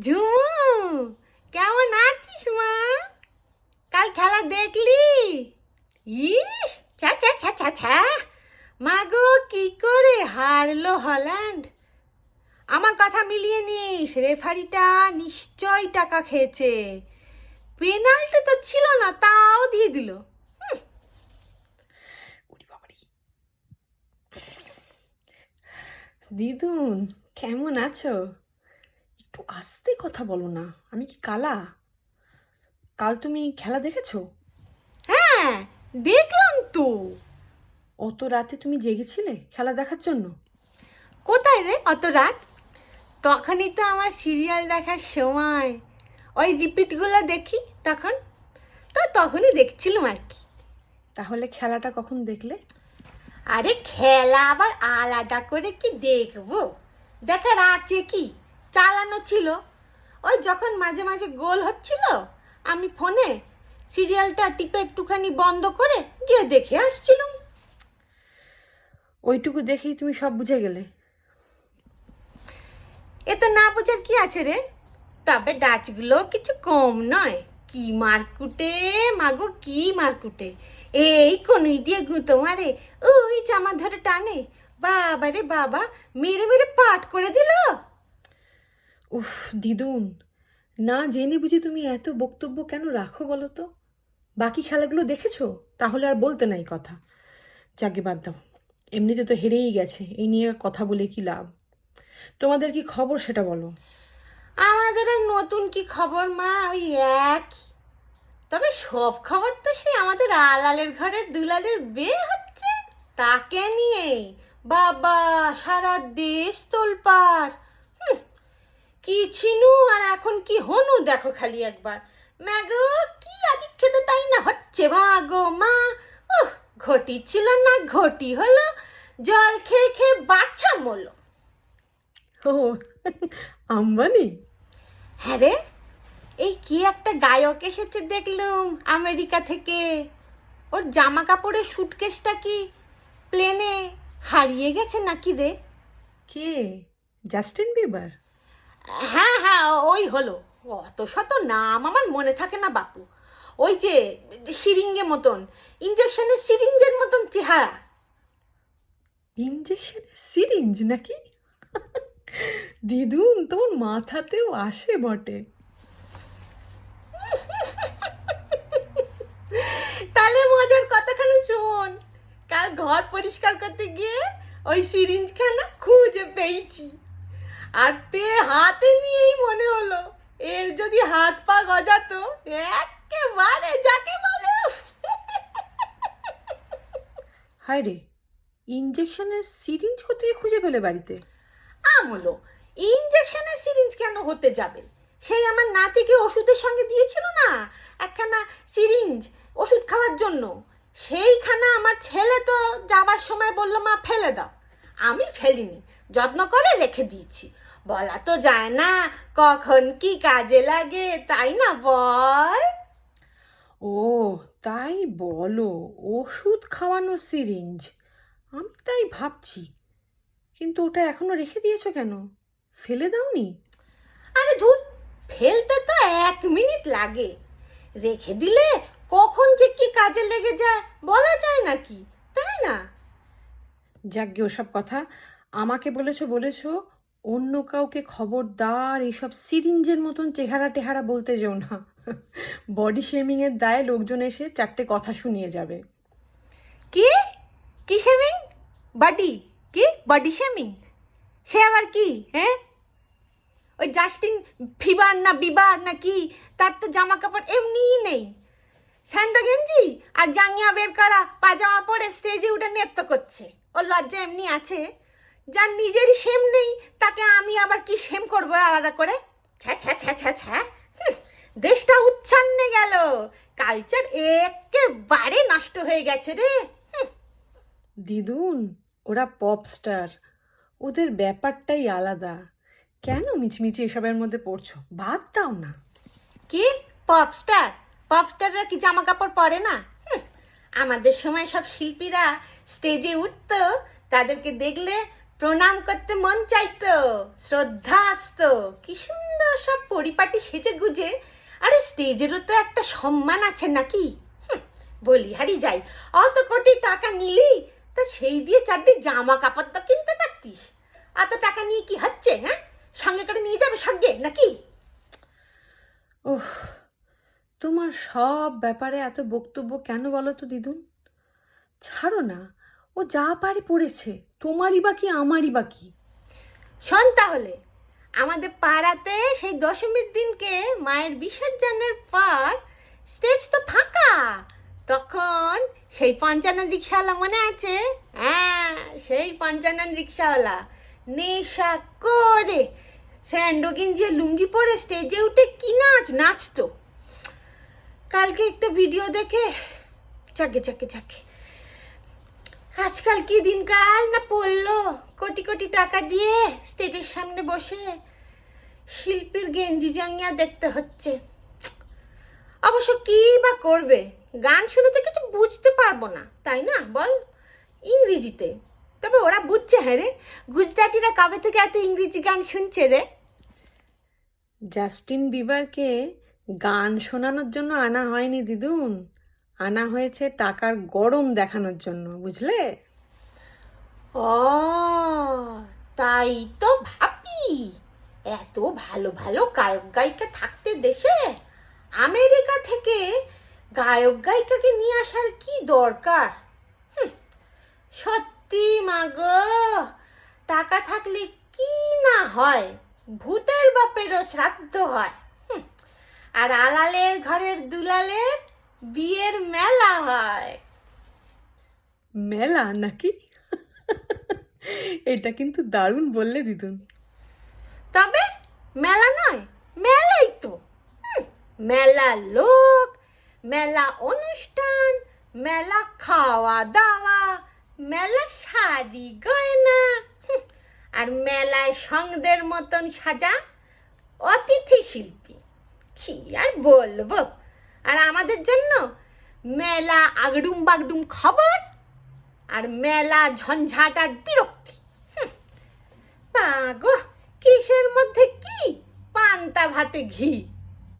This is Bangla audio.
ঝুমু, কেমন আছিস মা? কাল খেলা দেখলি? ইস, ছা ছা ছা ছা ছা। মা গো, কি করে হারলো হল্যান্ড? আমার কথা মিলিয়ে নিস, রেফারিটা নিশ্চয় টাকা খেয়েছে। পেনাল্টি তো ছিল না, তাও দিয়ে দিল। দিদুন, কেমন আছো? একটু আস্তে কথা বলো না। আমি কি কালা? কাল তুমি খেলা দেখেছ? হ্যাঁ দেখলাম তো। অত রাতে তুমি জেগেছিলে খেলা দেখার জন্য? কোথায় রে অত রাত? তখনই তো আমার সিরিয়াল দেখার সময়। ওই রিপিটগুলো দেখি তখন? তো তখনই দেখছিলাম আর কি। তাহলে খেলাটা কখন দেখলে? আরে খেলা আবার আলাদা করে কি দেখব? দেখার আছে কি? চালানো ছিল। ওই যখন মাঝে মাঝে গোল হচ্ছিল, আমি ফোনে সিরিয়ালটা টিপে একটুখানি বন্ধ করে গিয়ে দেখে আসছিলাম। ওইটুকু দেখেই তুমি সব বুঝে গেলে। এতে না বোঝার কি আছে রে? তবে ডাচগুলো কিছু কম নয়। কি মারকুটে, মাগো, কি মারকুটে। এই কনুই দিয়ে গুঁতো মারে, ওই জামা ধরে টানে। বাবা রে বাবা, মেরে মেরে পাট করে দিল। উফ দিদুন না জেনে বুঝি তুমি এত বক্তব্য কেন রাখো বলো তো? বাকি খেলাগুলো দেখেছ? তাহলে আর বলতে নাই কথা। যাকে বাদ দাও এমনিতে তো হেরেই গেছে এই নিয়ে কথা বলে কি লাভ? তোমাদের কি খবর সেটা বলো। আমাদের আর নতুন কি খবর মা? ওই এক তবে সব খবর তো সে আমাদের আলালের ঘরের দুলালের বিয়ে হচ্ছে। তাকে নিয়ে বাবা সারা দেশ তোলপার হুম, কি ছিনু আর এখন কি হনু? দেখো খালি একবার। ম্যাগো কি আদিক্ষেত তাই না হচ্ছে? ভাগো মা। উহ, ঘটি ছিল না ঘটি হলো। জল খেয়ে খেয়ে বাচ্চা মলো। ও আম্বানি? হ্যাঁ রে এই কি একটা গায়ক এসেছে দেখলুম আমেরিকা থেকে। ওর জামা কাপড়ের সুটকেসটা কি প্লেনে হারিয়ে গেছে নাকি রে? কে? Justin Bieber? হ্যাঁ হ্যাঁ ওই হলো। অত শত নাম আমার মনে থাকে না বাপু। ওই যে সিরিঞ্জের মতন ইঞ্জেকশনের সিরিঞ্জের মতন চেহারা। ইঞ্জেকশনের সিরিঞ্জ নাকি? দিদুন তোমার মাথাতেও আসে বটে। তাহলে মজার কথাখানা শোন কাল ঘর পরিষ্কার করতে গিয়ে ওই সিরিঞ্জখানা খুঁজে পেয়েছি। আর পেয়ে হাতে নিয়েই মনে হলো এর যদি হাত পা গজাতো একেবারে যাকে বলে। হায় রে ইঞ্জেকশনের সিরিঞ্জ কোথায় খুঁজে পেলে বাড়িতে? আমলো ইঞ্জেকশনের সিরিঞ্জ কেন হতে যাবে? সেই আমার নাতিকে ওষুধের সঙ্গে দিয়েছিল না একখানা সিরিঞ্জ ওষুধ খাওয়ার জন্য। সেইখানা আমার ছেলে তো যাবার সময় বলল মা ফেলে দাও। আমি ফেলিনি। যত্ন করে রেখে দিয়েছি। বলা তো যায় না কখন কি কাজে লাগে তাই না বল? ও তাই বলো ওষুধ খাওয়ানোর সিরিঞ্জ। আমি তাই ভাবছি। কিন্তু ওটা এখনও রেখে দিয়েছ কেন? ফেলে দাওনি? আরে ধুর ফেলতে তো এক মিনিট লাগে। রেখে দিলে কখন যে কি কাজে লেগে যায় বলা যায় নাকি তাই না? যাকগে ওসব কথা। আমাকে বলেছ বলেছ, অন্য কাউকে খবরদার এইসব সিরিঞ্জের মতন চেহারা টেহারা বলতে যেও না। বডি শেমিংয়ের দায়ে লোকজন এসে চারটে কথা শুনিয়ে যাবে। কি? কি শেমিং? বডি? কি? Body shaming? সে আবার কি হ্যাঁ? ওই জাস্টিন ফিবার না বিবার না কি, তার তো জামা কাপড় এমনিই নেই। স্যান্ডো গেঞ্জি আর জাঙ্গিয়া বের করা পাজামা পরে স্টেজে উঠে নৃত্য করছে। ওর লজ্জা এমনি আছে। যার নিজেরই সেম নেই তাকে আমি আবার কি সেম করব আলাদা করে? ছ্যা ছ্যা ছ্যা ছ্যা ছ্যা। দেশটা উচ্ছন্নে গেল। কালচার একেবারে নষ্ট হয়ে গেছে রে। দিদুন ওরা পপ স্টার ওদের ব্যাপারটাই আলাদা। কেন মিচমিচি এসবের মধ্যে পড়ছো? বাদ দাও না। কি? পপস্টার পপস্টাররা কি জামা কাপড় পরে না? আমাদের সময় সব শিল্পীরা স্টেজে উঠতো, তাদেরকে দেখলে প্রণাম করতে মন চাইতো, শ্রদ্ধা আসতো। কি সুন্দর সব পরিপাটি সেজে গুজে। আরে স্টেজেরও তো একটা সম্মান আছে নাকি? বলি হারি যাই। অত কোটি টাকা নিলি, তা সেই দিয়ে চারটি জামা কাপড় তো কিনতে পারতিস। এত টাকা নিয়ে কি হচ্ছে হ্যাঁ? সঙ্গে করে নিয়ে যাবে সঙ্গে, নাকি? ওহ তোমার সব ব্যাপারে এত বক্তব্য কেন বলো তো দিদুন? ছাড়ো না, ও যা পারে পড়েছে, তোমারই বা কি, আমারই বা কি? শোন তাহলে, আমাদের পাড়াতে সেই দশমীর দিনকে মায়ের বিসর্জনের পর স্টেজ তো ফাঁকা। তখন সেই পঞ্চানন রিক্সাওয়ালা মনে আছে? হ্যাঁ সেই পঞ্চানন রিক্সাওয়ালা নেশা করে স্যান্ডো গেঞ্জি লুঙ্গি পরে স্টেজে উঠে কি নাচ, নাচতো। কালকে একটা ভিডিও দেখে চাকে চাকে চাকে আজকাল কি দিনকাল না পড়ল? কোটি কোটি টাকা দিয়ে স্টেজের সামনে বসে শিল্পীর গেঞ্জি জাঙ্গিয়া দেখতে হচ্ছে। অবশ্য কি বা করবে? গান শুনে তো কিছু বুঝতে পারব না, তাই না? বল, ইংরেজিতে। তবে ওরা বুঝছে হ্যাঁ রে। গুজরাটিরা কবে থেকে এত ইংরেজি গান শুনছে রে? জাস্টিন বিবারকে গান শোনানোর জন্য আনা হয়নি দিদুন। আনা হয়েছে টাকার গরম দেখানোর জন্য, বুঝলে? ও, তাই তো ভাবি। এত ভালো ভালো গায়ক গায়িকা থাকতে দেশে। আমেরিকা থেকে গায়ক গায়িকাকে নিয়ে আসার কি দরকার? সত্যি মাগো, টাকা থাকলে কি না হয়? ভূতের বাপেরও শ্রাদ্ধ হয়। আর আলালের ঘরের দুলালের বিয়ের মেলা হয়। মেলা নাকি? এটা কিন্তু দারুণ বললে দিদুন। তবে মেলা নয় মেলাই তো। মেলা লোক মেলা অনুষ্ঠান মেলা খাওয়া দাওয়া মেলা শাড়ি গয়না। আর মেলায় সঙ্গদের মতন সাজা অতিথি শিল্পী। কি আর বলব? আর আমাদের জন্য মেলা আগডুম বাগডুম খবর আর মেলা ঝঞ্ঝাট আর বিরক্তি। পাগো, কিসের মধ্যে কি পান্তা ভাতে ঘি?